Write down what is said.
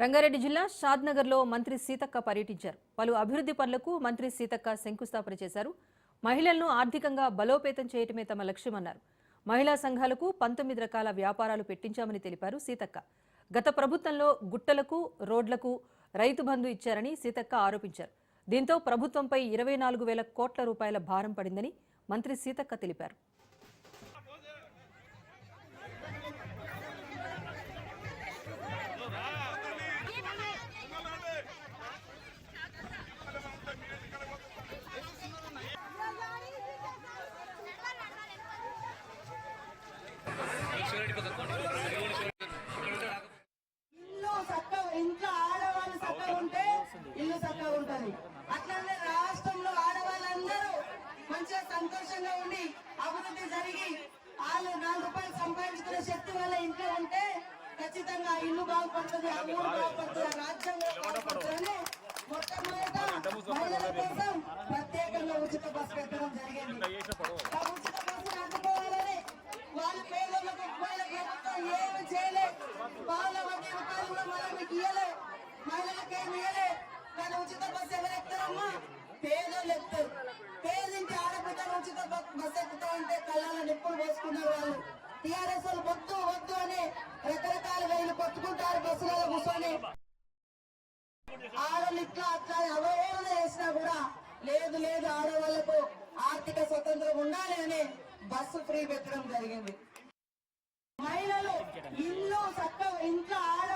రంగారెడ్డి జిల్లా షాద్నగర్లో మంత్రి సీతక్క పర్యటించారు. పలు అభివృద్ధి పనులకు మంత్రి సీతక్క శంకుస్థాపన చేశారు. మహిళలను ఆర్థికంగా బలోపేతం చేయటమే తమ లక్ష్యమన్నారు. మహిళా సంఘాలకు పంతొమ్మిది రకాల వ్యాపారాలు పెట్టించామని తెలిపారు సీతక్క. గత ప్రభుత్వంలో గుట్టలకు రోడ్లకు రైతు బంధు ఇచ్చారని సీతక్క ఆరోపించారు. దీంతో ప్రభుత్వంపై ఇరవై నాలుగు వేల కోట్ల రూపాయల భారం పడిందని మంత్రి సీతక్క తెలిపారు. ఇల్లు చక్కగా ఇంట్లో ఆడవాళ్ళు సక్క ఉంటే ఇల్లు సక్క ఉంటది. అట్లనే రాష్ట్రంలో ఆడవాళ్ళందరూ మంచిగా సంతోషంగా ఉండి అభివృద్ధి జరిగి వాళ్ళు నాలుగు రూపాయలు సంపాదించుకునే శక్తి వల్ల ఇంట్లో ఉంటే ఖచ్చితంగా ఇల్లు బాగుపడుతుంది ఆ ఊరు బాగుపడుతుంది ఆ బాగుపడుతుంది ఆడబిడ్డలు బస్సు ఎక్కుతా ఉంటే కళ్ళలో నిప్పులు పోసుకున్నారు వాళ్ళు. టీఆర్ఎస్ వాళ్ళు వద్దు వద్దు అని రకరకాల వేలు కొట్టుకుంటారు బస్సులలో కూర్చొని. ఆడలు ఇట్లా అట్లా అవహేళన చేసినా కూడా లేదు లేదు ఆడవాళ్ళకు ఆర్థిక స్వతంత్రం ఉండాలి అని బస్సు ఫ్రీ పెట్టడం జరిగింది. మహిళలు ఇల్లు చక్క ఇంట్లో ఆడ